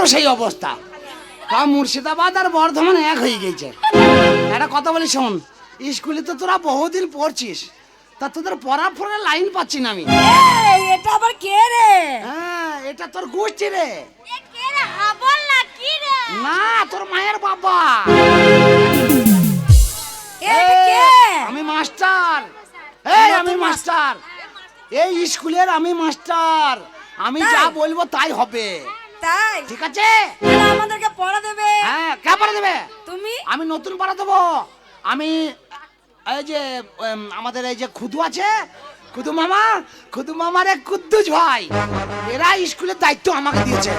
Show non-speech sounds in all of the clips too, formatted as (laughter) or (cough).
আমারও সেই অবস্থা। মুর্শিদাবাদ আর বর্ধমান এক হয়ে গেছে। একটা কথা বলি শোন স্কুলে তো তোরা বহুদিন পড়ছিস। তা তোদের পড়ার পরে লাইন পাচ্ছি না আমি। এটা আবার কে রে? হ্যাঁ এটা তোর গোষ্ঠী রে। না তোর মায়ের বাবা। আমি মাস্টার। এই আমি মাস্টার। এই স্কুলের আমি মাস্টার। আমি যা বলব তাই হবে। তাই? ঠিক আছে। তাহলে আমাদেরকে পড়া দেবে। হ্যাঁ কে পড়া দেবে? তুমি? আমি নতুন পাড়া দেবো। আমি এই যে আমাদের এই যে খুদু আছে খুদু মামা খুদু মামার এক কুদ্দুজ ভাই। এরা স্কুলের দায়িত্ব আমাকে দিয়েছে।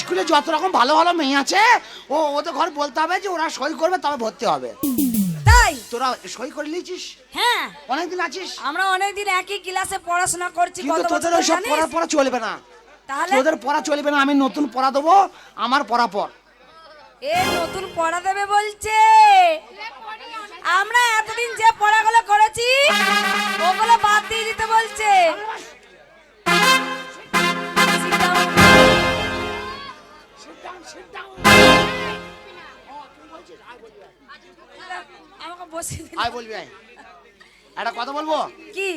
স্কুলে যত রকম ভালো ভালো মেয়ে আছে ও ওদের ঘর বলতে হবে যে ওরা সই করবে তবে ভর্তি হবে। তাই? তোরা সই করে নিয়েছিস? হ্যাঁ। অনেকদিন আছিস? আমরা অনেকদিন একই ক্লাসে পড়াশোনা করছি কিন্তু তোদের ওইসব জানিস? পড়া পড়া চলবে না। তাহলে? তোদের পড়া চলবে না আমি নতুন পড়া দেবো আমার পড়া পর এ নতুন পড়া দেবে বলছে। আমরা এতদিন যে পড়াগুলো করেছি ওগুলো বাদ দিয়ে দিতে বলছে। আমাকে দিন। আয় বলবি আয়। একটা কথা বলব? কি?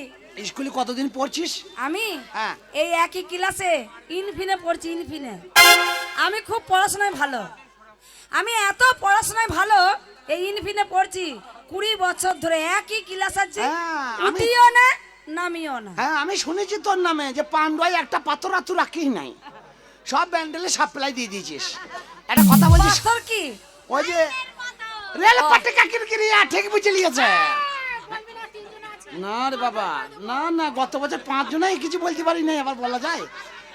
স্কুলে কতদিন পড়ছিস? আমি? হ্যাঁ। এই একই ক্লাসে ইনফিনে পড়ছি ইনফিনে। আমি খুব পড়াশোনায় ভালো। আমি এত পড়াশোনায় ভালো এই ইনফিনে পড়ছি কুড়ি বছর ধরে একই ক্লাস আছে হ্যাঁ, উঠিও না নামিও না। হ্যাঁ আমি শুনেছি তোর নামে যে পান্ডুয়ায় একটা পাথর আতু রাখিস নাই। সব ব্যান্ডেলে সাপ্লাই দিয়ে দিয়েছিস। একটা কথা বলছিস? পাথর কি? ওই যে রেল পাটে কাকির কিরিয়া ঠিক বুঝে নিয়েছে। না রে বাবা না না গত বছর পাঁচ জনাই কিছু বলতে পারি নাই আবার বলা যায়।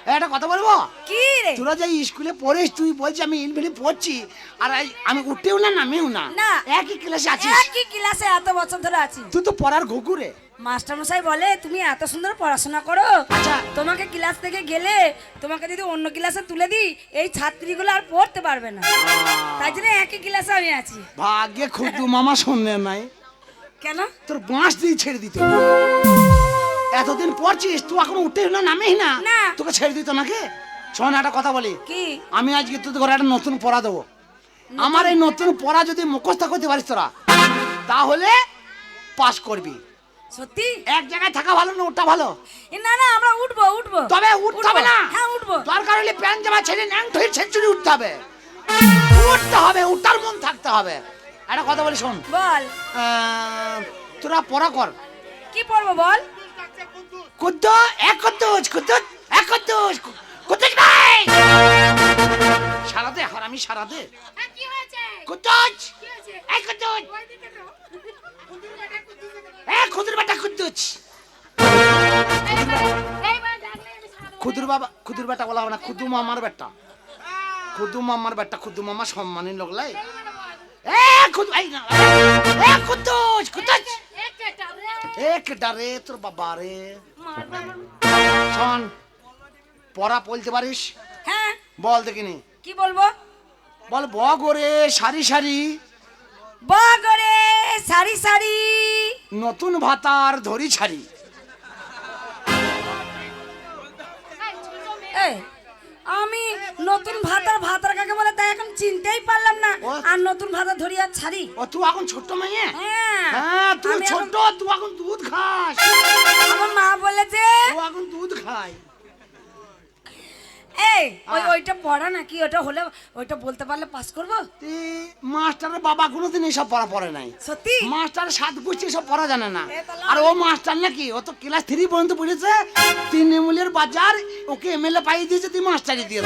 একটা কথা বলব? কি রে? তোরা যে স্কুলে পড়িস তুই বলছিস আমি ইনভিলি পড়ছি আর আমি উঠতেও না নামেও না। না। একই ক্লাসে আছিস। একই ক্লাসে এত বছর ধরে আছি। তুই তো পড়ার ঘুঘুরে। মাস্টার মশাই বলে তুমি এত সুন্দর পড়াশোনা করো। আচ্ছা। তোমাকে ক্লাস থেকে গেলে তোমাকে যদি অন্য ক্লাসে তুলে দিই এই ছাত্রীগুলো আর পড়তে পারবে না। তাই জন্য একই ক্লাসে আমি আছি। ভাগ্যে খুদু মামা শুনলে নাই। কেন? তোর বাঁশ দিয়ে ছেড়ে দিত। এতদিন পড়ছিস তুই এখন উঠে না নামেই না না। তোকে ছেড়ে দিত নাকি শোন একটা কথা বলি। কি? আমি আজকে তোদের ঘরে একটা নতুন পড়া দেবো। আমার এই নতুন পড়া যদি মুখস্থ করতে পারিস তোরা তাহলে পাস করবি। সত্যি? এক জায়গায় থাকা ভালো না ওটা ভালো? না না আমরা উঠবো উঠবো। তবে উঠতে হবে না। হ্যাঁ উঠবো। দরকার হলে প্যান্ট জামা ছেড়ে ন্যাং ঠই সেঞ্চুরি উঠতে হবে। উঠতে হবে উঠার মন থাকতে হবে। একটা কথা বলি শোন। বল। তোরা পড়া কর। কি পড়ব বল? কুদ্দ এক কুদ্দুস কুদ্দুস এক কুদ্দুস কুদ্দুস ভাই? সারাদে হারামি সারাদে কি হয়েছে? কুদ্দুস কি হয়েছে? এক বেটা বেটা। খুদুর সারা বাবা খুদুর বেটা বলা হবে না খুদু মামার বেটা। খুদু মামার বেটা খুদু মামা সম্মানী লগলাই এ তোর বাবা রে। শোন পড়া বলতে পারিস? হ্যাঁ। বল দেখিনি। কি বলব? বল ব করে সারি সারি। ব বগরে সারি সারি। নতুন ভাতার ধরি ছাড়ি। এই, আমি নতুন ভাতার ভাতার কাকে বলে? তাই এখন চিনতেই পারলাম না। আর নতুন ভাতা ধরি আর ছাড়ি। ও তুই এখন ছোট মেয়ে? হ্যাঁ। হ্যাঁ তুই ছোট তুই এখন দুধ খাস। আমার মা বলেছে ও এখন দুধ খায়। এই ওই। ওইটা পড়া নাকি? ওটা হলে ওইটা বলতে পারলে পাস করব? মাস্টারের বাবা কোনোদিন এসব পড়া পড়ে নাই। সত্যি? মাস্টার সাত পুষ্টি এসব পড়া জানে না। আর ও মাস্টার নাকি? ও তো ক্লাস থ্রি পর্যন্ত পড়েছে। তৃণমূলের বাজার ওকে এমএলএ পাইয়ে দিয়েছে তুই মাস্টারই দিয়ে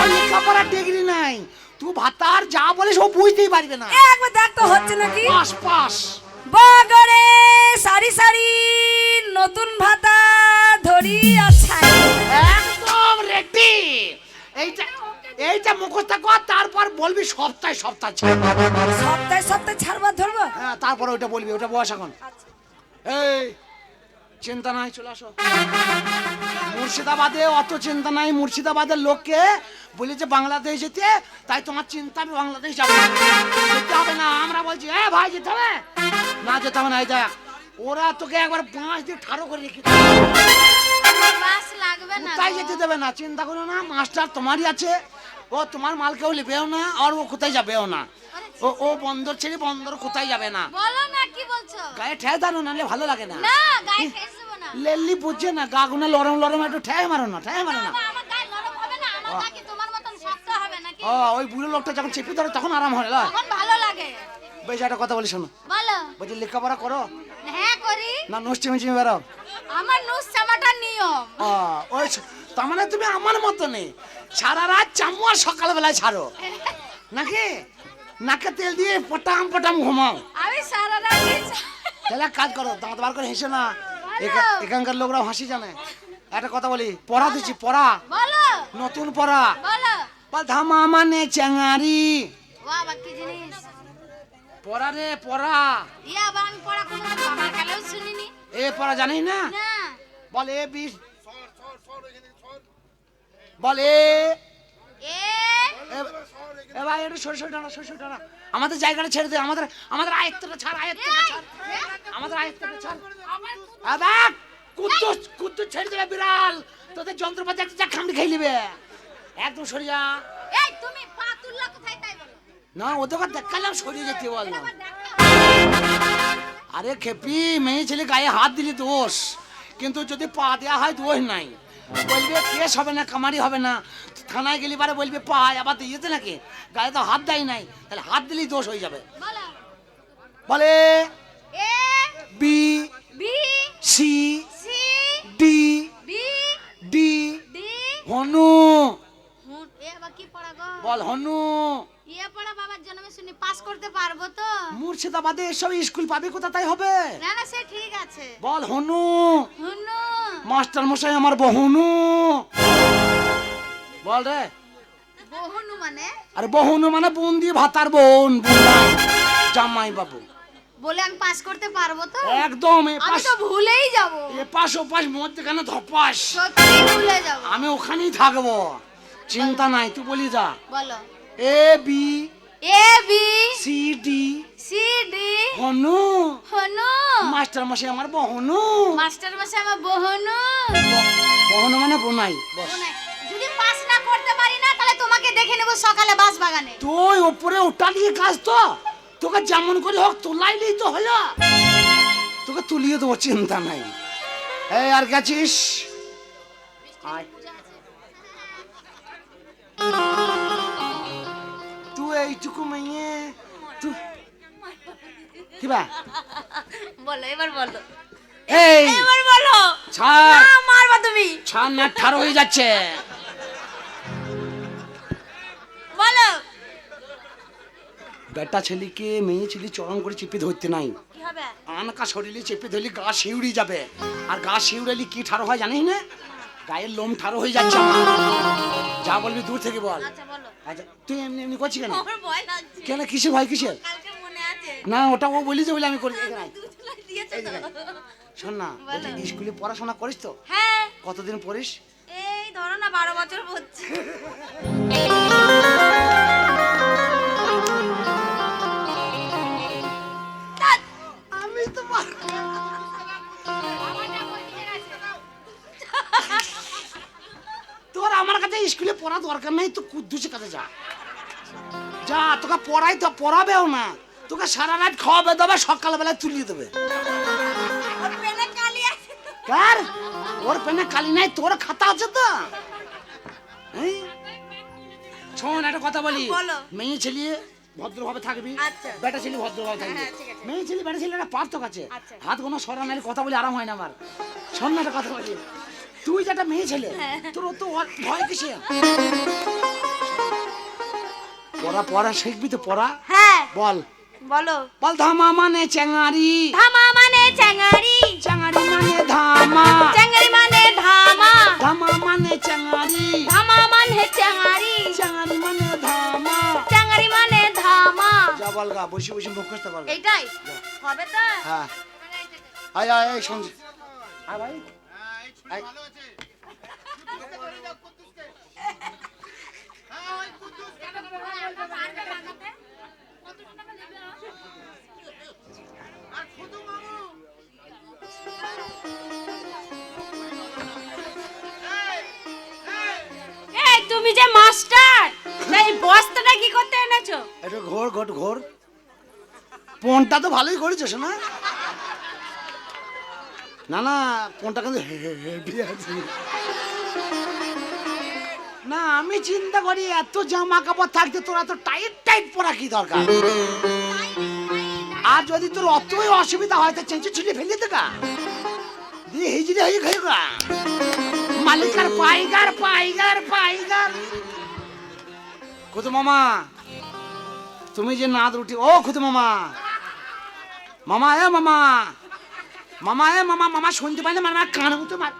ও লেখাপড়া ডিগ্রি নাই। তুই ভাতার যা বলিস ও বুঝতেই পারবে না। একবার দেখ তো হচ্ছে নাকি? Pass pass. বগরে সারি সারি নতুন ভাতা এইটা মুখস্থ কর তারপর বলবি সপ্তাহে সপ্তাহ ছাড় সপ্তাহে সপ্তাহে ছাড়বার ধরবো? হ্যাঁ তারপরে ওইটা বলবি ওটা বস এখন। এই চিন্তা নাই চলে আসো। মুর্শিদাবাদে অত চিন্তা নাই মুর্শিদাবাদের লোককে বলেছে বাংলাদেশ যেতে তাই তোমার চিন্তা আমি বাংলাদেশ যাব। না। যেতে হবে না আমরা বলছি এ ভাই যেতে হবে? না যেতে হবে না এই দেখ ওরা তোকে একবার পাঁচ দিয়ে ঠাড়ো করে রেখে গো। যেতে দেবে না? চিন্তা করো না মাস্টার তোমারই আছে। ও তোমার মাল কেউ নেবেও না আর ও কোথায় যাবেও না। ও ও বন্দর ছেড়ে বন্দর কোথায় যাবে না? বলো না কি বলছো? গায়ে ঠেয় দানো নাহলে ভালো লাগে না। না গায়ে ঠেস দেবো না। লেল্লি বুঝছে না গা গুনা লরম লরম একটু ঠেয় মারো না ঠেয় মারো না আমার গায়ে নরম হবে না আমার গা কি তোমার মতন শক্ত হবে নাকি? ও ওই বুড়ো লোকটা যখন চেপে ধরে তখন আরাম হয় না? তখন ভালো লাগে। বেশ একটা কথা বলি শোনো। বলো। বলছি লেখাপড়া করো? হ্যাঁ করি। না নষ্টি মিষ্টি বেরো আমার নুস চামাটার নিয়ম। ওই তার মানে তুমি আমার মতো নেই। সারা রাত চামু আর সকালবেলায় ছাড়ো। (laughs) নাকি? নাকে তেল দিয়ে পটাম পটাম ঘুমাও। আমি সারা রাত তাহলে কাজ করো দাঁত বার করে হেসে না। এখা- এখানকার লোকরা হাসি জানে। একটা কথা বলি পড়া দিচ্ছি পড়া। নতুন পড়া। ধামা মানে জিনিস। পড়া রে পড়া। ইয়া বা আমি পড়া কোনো বাবার কালেও শুনিনি। এ পড়া জানি না? বল এ বি বল। ভাই একটু আমাদের জায়গাটা ছেড়ে দে আমাদের আমাদের আয়ত্তটা ছাড় আয়ত্তটা ছাড়। আমাদের আয়ত্তটা ছাড়। আবার কুদ্দুস কুদ্দুস ছেড়ে দেবে বিড়াল। তোদের যন্ত্রপাতি একটা যা খামড়ি খেয়ে নিবে। একদম সরে যা। এই তুমি পা তুললা কোথায় তাই বলো? না ও ওদেরকে দেখালাম সরিয়ে যেতে বল। না আরে খেপি মেয়ে ছেলে গায়ে হাত দিলি দোষ। কিন্তু যদি পা দেওয়া হয় দোষ নাই। বলবে কেস হবে না কামারি হবে না। থানায় গেলি পারে বলবে পা আবার দিয়েছে নাকি? গায়ে তো হাত দেয় নাই। তাহলে হাত দিলেই দোষ হয়ে যাবে। বলে। B B C C D D হনু। বল হনু। ইয়ে পড়া বাবার জন্মে শুনি পাস করতে পারব তো? মুর্শিদাবাদে এসব স্কুল পাবি কোথা তাই হবে। না না সে ঠিক আছে। বল হনু। হুনু মাস্টার মশাই আমার বহুনু। বল রে। বহুনু মানে? আরে বহুনু মানে বোন দিয়ে ভাতার বোন জামাই বাবু। বলে আমি পাস করতে পারব তো? একদম আমি তো ভুলেই যাব। এ পাশ ও পাশ মধ্যেখানে ধপাস। সত্যি ভুলে যাব। আমি ওখানেই থাকব। চিন্তা নাই তুই বলি যা। বলো। A B A B. C D. হনু। হনু। মাস্টার মশাই আমার বহুনু। মাস্টার মশাই আমার বহুনু। বহুনু মানে বোনাই। যদি পাস না করতে পারি না তাহলে তোমাকে দেখে নেব সকালে বাস বাগানে তুই ওপরে ওটা দিয়ে কাজ তো। তোকে যেমন করে হোক তোলাইলেই তো হলো। তোকে তুলিয়ে দেবো চিন্তা নাই। এই আর গেছিস। তুই এইটুকু মেয়ে। তুই কি বলো এবার বলো। এই! এবার বলো। ছাড়। না, মারবা তুমি। ছাড় না ঠার হয়ে যাচ্ছে। বলো। বেটা ছেলেকে মেয়ে ছেলে চরম করে চেপে ধরতে নাই। আনকা শরীরে চেপে ধরলে গা শিউড়ি যাবে। আর গা শিউড়ালি কি ঠাড়ো হয় জানিস না? গায়ের লোম ঠাড়ো হয়ে যাচ্ছে যা বলবি দূর থেকে বল। আচ্ছা আচ্ছা তুই এমনি এমনি করছিস কেন? কেন কিসের ভয় কিসের? না ওটা ও বলি যে বলে আমি করি জায়গায়। শোন না স্কুলে পড়াশোনা করিস তো? হ্যাঁ। কতদিন পড়িস? এই ধরো না বারো বছর তোর আমার কাছে স্কুলে পড়া দরকার নেই তো কুদ্দুসের কাছে যা। যা তোকে পড়াই তো পড়াবেও না। তোকে সারা রাত খাওয়াবে দেবে সকালবেলায় তুলিয়ে দেবে। কার? ওর পেনে কালি নাই তোর খাতা আছে তো? শোন একটা কথা বলি। মেয়ে ছেলে ভদ্রভাবে থাকবি আচ্ছা। বেটা ছেলে ভদ্রভাবে থাকবি। হ্যাঁ, আছে। মেয়ে ছেলে বেটা ছেলে একটা পার্থক্য আছে। আচ্ছা। হাত কোনো সরা নাইলে কথা বলে আরাম হয় না আমার। শোন না একটা কথা বলি। তুই যেটা মেয়ে ছেলে হ্যাঁ। তোর তো ভয় কিসে পড়া পড়া শিখবি তো পড়া। হ্যাঁ। বল। বলো। বল ধামা মানে চ্যাঙারি। ধামা মানে চ্যাঙ্গারি চ্যাঙারি মানে ধামা। চ্যাঙ্গারি মানে ধামা। ধামা মানে চ্যাঙারি। ধামা মানে চ্যাঙ্গারি চ্যাঙারি মানে ধামা। চ্যাঙ্গারি মানে ধামা। যা বল গা বসে বসে মুখস্থ কর এইটাই? হবে তো? হ্যাঁ। আয় আয় আয় শুন আয় ভাই। আয়। তুমি যে মাস্টার এই বস্তাটা কি করতে এনেছো? একটু ঘোর ঘট ঘোর। পনটা তো ভালোই করেছ শোনা না না পনটা কিন্তু হেভি আছে। না, আমি চিন্তা করি, এত জামা কাপড় থাকতে তোরা তো টাইট টাইট পরা কি দরকার? আর যদি তোর অতই অসুবিধা হয়, তো চেঁচে ছুলে ফেলে দে গা দিয়ে হিজড়ে হয়ে গা মালিকার পাইগার পাইগার পাইগার। কত মামা তুমি যে নাদ রুটি ও খুদ মামা মামা এ মামা। মামা এ মামা মামা শুনতে পাই না মামা কান মতো মার।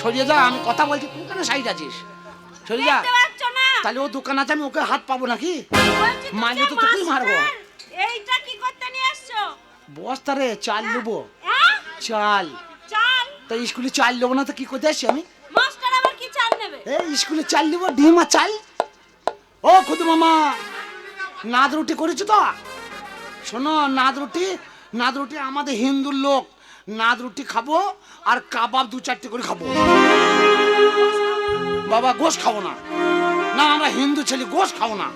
সরিয়ে যা আমি কথা বলছি তুই কেন সাইড আছিস? সরিয়ে যা। দেখতে পাচ্ছ না? তাহলে ও দোকান আছে আমি ওকে হাত পাবো নাকি? মারলে তো তোকেই মারবো। এইটা কি করতে নিয়ে আসছো? বস্তা রে চাল নেব। হ্যাঁ? চাল। তা স্কুলে চাল নেব না তো কি করতে আসছি আমি? মাস্টার আবার কি চাল নেবে? এই স্কুলে চাল নেব ডিম আর চাল। ও খুদ মামা নাদ রুটি করেছ তো? শোনো নাদ রুটি নাদ রুটি আমাদের হিন্দুর লোক। নাদ রুটি খাব আর কাবাব দু চারটে করে খাব। বাবা গোশ খাব না। না আমরা হিন্দু ছেলে গোশ খাব না।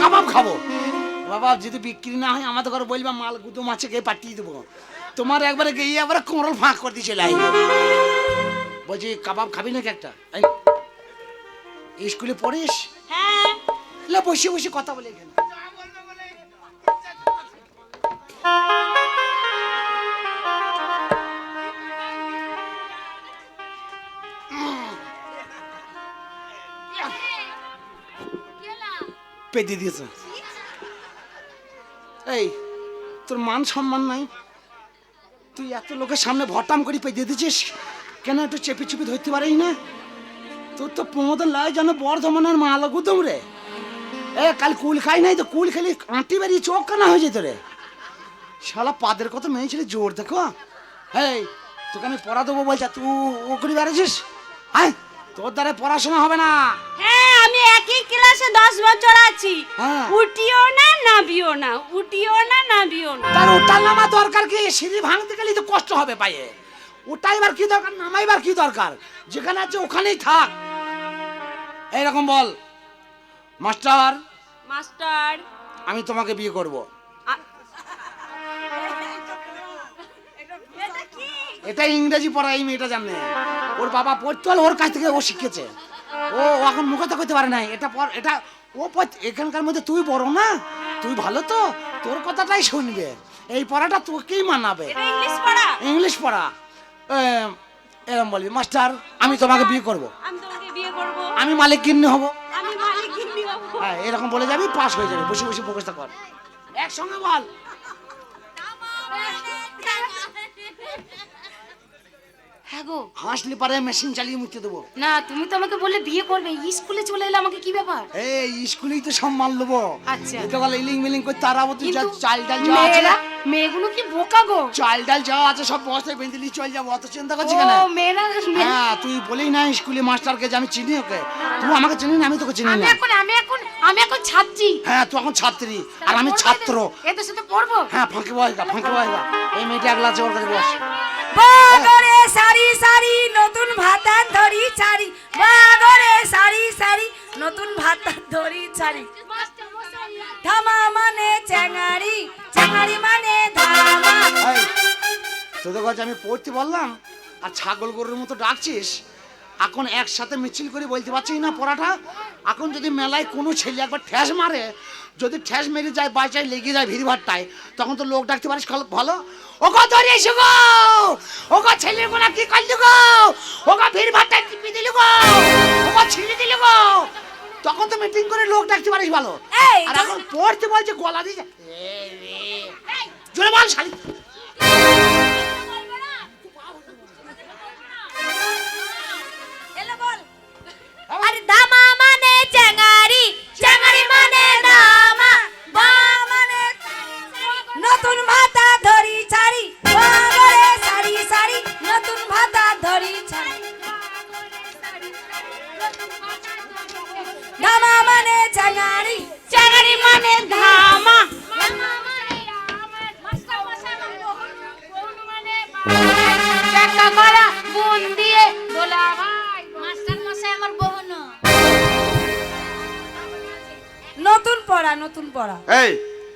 কাবাব খাব। বাবা যদি বিক্রি না হয় আমাদের ঘরে বলবা মাল গুদুম আছে গিয়ে পাঠিয়ে দেবো। তোমার একবারে গিয়ে একবারে কোমরল ফাঁক করে দিয়ে চলে আসবে বলছি কাবাব খাবি নাকি একটা? স্কুলে পড়িস? হ্যাঁ। লে বসে বসে কথা বলে এখানে। পেতে দিয়েছে। এই তোর মান সম্মান নাই? তুই এত লোকের সামনে ভটাম করে পেতে দিচ্ছিস কেন একটু চেপে চেপে ধরতে পারিস না? তোর তো প্রমোদন লাগে যেন বর্ধমানের মালা গুদম রে। এ, কাল কুল খাই নাই তো কুল খেলি আঁটি বেরিয়ে চোখ কানা হয়ে যেত রে। শালা পাদের কত মেয়ে ছেলে জোর, দেখো। এই তোকে আমি পড়া দেবো বলছি, তুই ও করে বেড়েছিস হ্যাঁ তোর দ্বারা পড়াশোনা হবে না। হ্যাঁ একই ক্লাসে দশ বছর আছি। হ্যাঁ। উঠিও না নাবিও না উঠিও না নাবিও না। তার ওটা নামা দরকার কি? সিঁড়ি ভাঙতে গেলে তো কষ্ট হবে পায়ে। ওটাইবার কি দরকার নামাইবার কি দরকার? যেখানে আছে ওখানেই থাক। এইরকম বল। Master master. আমি তোমাকে বিয়ে করব। এটা এটা ইংরেজি পড়া এই মেয়েটা জানে। ওর বাবা পড়তো ওর কাছ থেকে ও শিখেছে। ও এখন মুখস্থ করতে পারে নাই। এটা পর এটা ও এখানকার মধ্যে তুই বড় না? তুই ভালো তো? তোর কথাটাই শুনবে। এই পড়াটা তোকেই মানাবে। ইংলিশ পড়া। ইংলিশ পড়া। এরম বলবি মাস্টার আমি তোমাকে বিয়ে করব। আমি তোমাকে বিয়ে করব। আমি মালিক কিন্নি হব। আমি মালিক গিন্নি হব। হ্যাঁ এরকম বলে যাবি পাস হয়ে যাবে। বসে বসে মুখস্থ কর। একসঙ্গে বল। হ্যাঁ গো। হাসলি পারে মেশিন চালিয়ে দেবো। না তুমি তো আমাকে বিয়ে করবে। স্কুলে চলে এলে আমাকে কি ব্যাপার? এই স্কুলেই তো সম্মান আচ্ছা। এটা বলে ইলিং মিলিং করে তুই যা চাল ডাল যা আছে মেয়েগুলো কি বোকা গো? চাল ডাল যা আছে সব বস্তায় বেঁধে নিয়ে চল যাব। অত চিন্তা করছি কেন? ও মেয়েরা হ্যাঁ তুই বলেই না স্কুলে মাস্টারকে যে আমি চিনি ওকে। তুই আমাকে চিনি না আমি তোকে চিনি আমি না। এখন আমি এখন আমি এখন ছাত্রী। হ্যাঁ তুই এখন ছাত্রী আর আমি ছাত্র। এদের সাথে পড়ব। হ্যাঁ ফাঁকে বসগা ফাঁকে বসগা এই মেয়েটা আছে ওর কাছে বস। বাগরে সারি সারি, নতুন ভাতার ধরি ছাড়ি। বাগরে সারি সারি, নতুন ভাতার ধরি ছাড়ি। ধামা মানে চ্যাঙারি চ্যাঙারি মানে ধামা। তোদের কাছে আমি পড়তে বললাম, আর ছাগল গরুর মতো ডাকছিস, এখন একসাথে মিছিল করে বলতে পারছিস না পড়াটা? এখন যদি মেলায় কোনো ছেলে একবার ঠ্যাস মারে যদি ঠ্যাস মেরে যায় বাঁচায় লেগে যায় ভিড় ভাড়টায় তখন তো লোক ডাকতে পারিস ভালো? ও গো ধরে এসো গো! ও গো ছেলে গোনা কি করলি গো? ও গো ভিড় ভাড়টায় টিপি দিলি গো! ও গো ছিঁড়ে দিলি গো! তখন তো মিটিং করে লোক ডাকতে পারিস ভালো। আর এখন পড়তে বলছে গলা দিয়ে জোরে বল শালি। আর দামা মানে চ্যাঙারি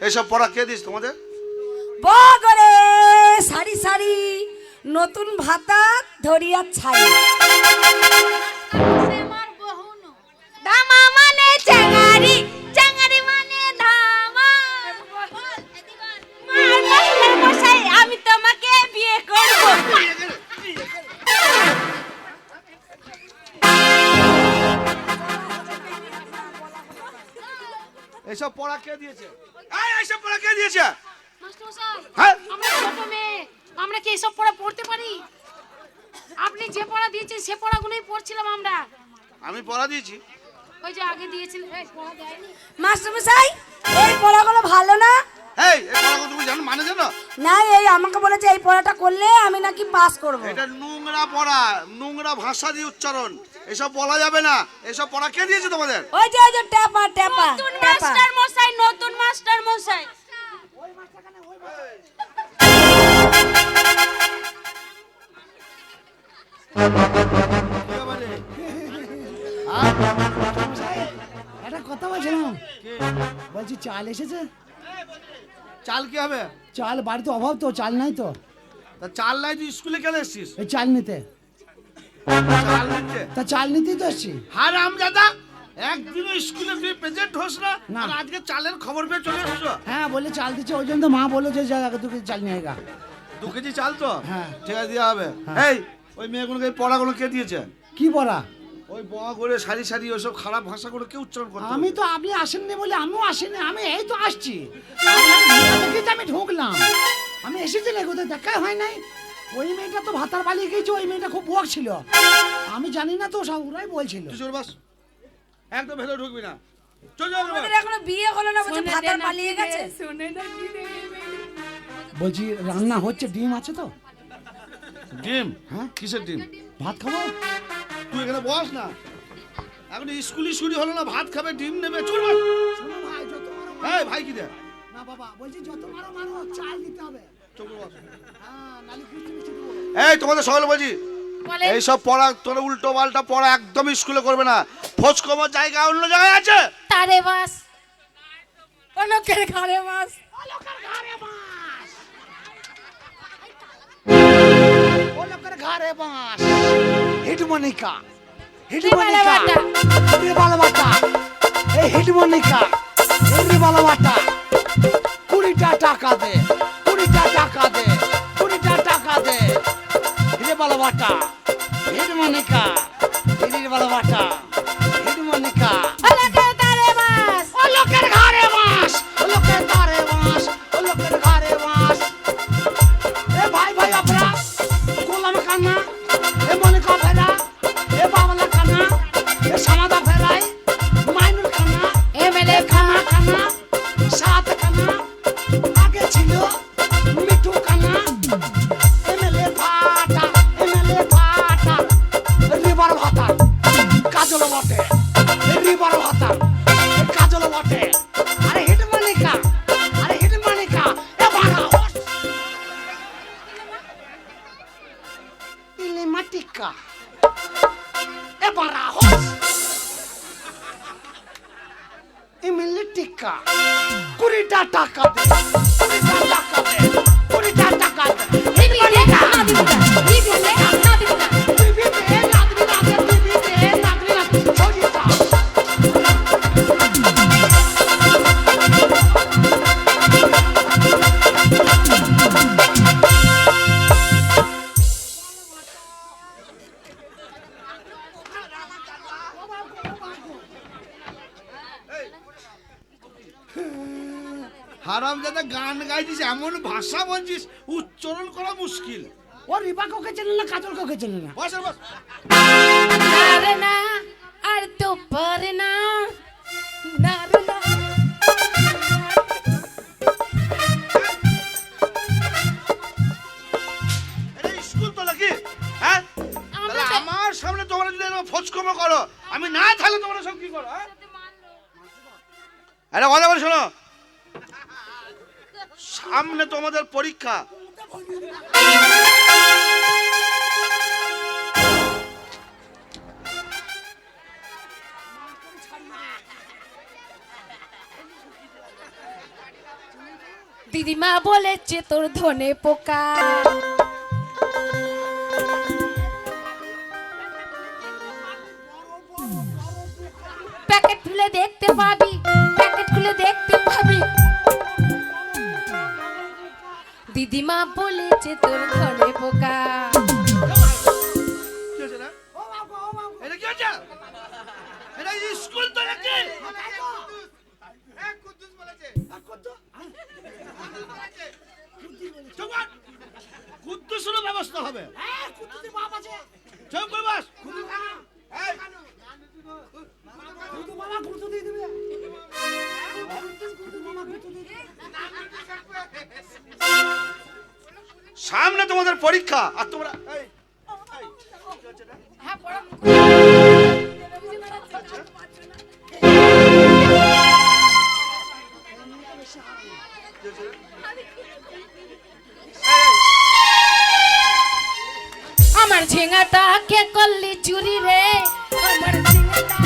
এইসব পড়া কে দিস তোমাদের? বগরে সারি সারি নতুন ভাতা ধরিয়া ছাই। আমার বহুন। ধামা মানে মানে ধামা। মাস্টার মশাই আমি তোমাকে বিয়ে করব। এইসব পড়া কে দিয়েছে? মাস্টারমশাই হ্যাঁ? আমরা কি এসব পড়া পড়তে পারি? আপনি যে পড়া দিয়েছেন সে পড়াগুলোই পড়ছিলাম আমরা। আমি পড়া দিয়েছি। ওই যে আগে দিয়েছিলেন মাস্টারমশাই এই পড়াগুলো ভালো না? এই এই পড়াগুলো তুমি জানো মানে জানো? না এই আমাকে বলেছে এই পড়াটা করলে আমি নাকি পাস করব। এটা নোংরা পড়া নোংরা ভাষা দিয়ে উচ্চারণ। এসব বলা যাবে না। এসব পড়া কে দিয়েছে তোমাদের? ওই যে ওই যে ট্যাপা ট্যাপা নতুন মাস্টার মশাই নতুন মাস্টার মশাই। একটা কথা বলছিলাম বলছি চাল এসেছে? চাল কি হবে? চাল বাড়িতে অভাব তো চাল নাই তো। তা চাল নাই তুই স্কুলে কেন এসছিস? এই চাল নিতে। তা চাল নিতেই তো এসছি। হারাম দাদা একদিনও স্কুলে তুই প্রেজেন্ট হোস না। না। আর আজকে চালের খবর পেয়ে চলে এসছো? হ্যাঁ বলে চাল দিচ্ছে ওই জন্য তো মা বলল যে জায়গা তোকে চাল নিয়ে গা। দু কেজি চাল তো? হ্যাঁ। ঠিক আছে দেওয়া হবে। হ্যাঁ। এই ওই মেয়েগুলোকে পড়াগুলো কে দিয়েছে? কি পড়া? ওই বয়া করে সারি সারি ওইসব খারাপ ভাষাগুলো কে উচ্চারণ করতে আমি তো আপনি আসেননি বলে আমিও আসিনি আমি এই তো আসছি। আমি ঢুকলাম। আমি এসেছিলাম কোথায়? দেখাই হয় নাই। ওই মেয়েটা তো ভাতার পালিয়ে গেছে ওই মেয়েটা খুব বক ছিল। আমি জানি না তো সব ওরাই বলছিল। বাস একদম ভেতরে ঢুকবি না। চল চল আমাদের এখনও বিয়ে হলো না বলছে ভাতার পালিয়ে গেছে। বলছি রান্না হচ্ছে ডিম আছে তো? ডিম? হ্যাঁ? কিসের ডিম? ভাত খাব? তুই এখানে বস না। এখন স্কুলই শুরু হলো না ভাত খাবে ডিম নেবে চল বাস শোনো ভাই যত মারো মারো। হ্যাঁ ভাই কি দে না বাবা বলছি যত মারো মারো চাল দিতে হবে। চল বস। হ্যাঁ নালি কুস্তি মিষ্টি এই তোমাদের সকলে বলছি এইসব পড়া তোর উল্টো পাল্টা পড়া একদম স্কুলে করবে না। ফোজ কমার জায়গা অন্য জায়গায় আছে? তারে বাস। লোকের ঘরে মাস ও লোকের ঘরে বাস। হিটমনিকা রিবালা হিটমনিকা বাটা। রিবালা বাটা এই হিটমনিকা এই রিবালা বাটা কুড়িটা টাকা দে কুড়িটা টাকা দে কুড়িটা টাকা দে। রিবালা বাটা হিটমনিকা রিবালা বাটা হিটমনিকা চেনে না কাজল কাউকে চেনে না। বস আর না আর তো পারে না। না এটা স্কুল তো নাকি? হ্যাঁ? তাহলে আমার সামনে তোমরা যদি ফোচকমো করো আমি না থাকলে তোমরা সব কি করো হ্যাঁ? আরে কথা বলে শোনো। সামনে তোমাদের পরীক্ষা। দিদিমা বলেছে তোর ধনে পোকা। প্যাকেট খুলে দেখতে পাবি, প্যাকেট খুলে দেখতে পাবি। দিদিমা বলেছে তোর ধনে পোকা। স্কুল তো কুদ্দুসেরও ব্যবস্থা হবে। চুপ কর বাস। সামনে তোমাদের পরীক্ষা আর তোমরা রে? আমার ঝিঙাটা কে করলি চুরি রে। আমার ঝিঙাটা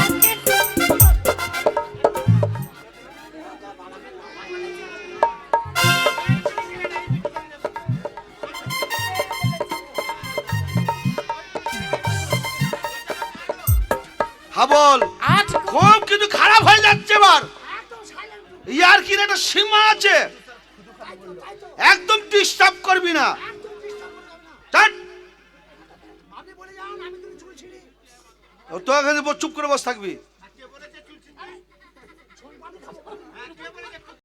হাবল আজ খুব কিন্তু খারাপ হয়ে যাচ্ছে এবার। ইয়ার কি একটা সীমা আছে। একদম ডিস্টার্ব করবি না। তো এখানে চুপ করে বসে থাকবি।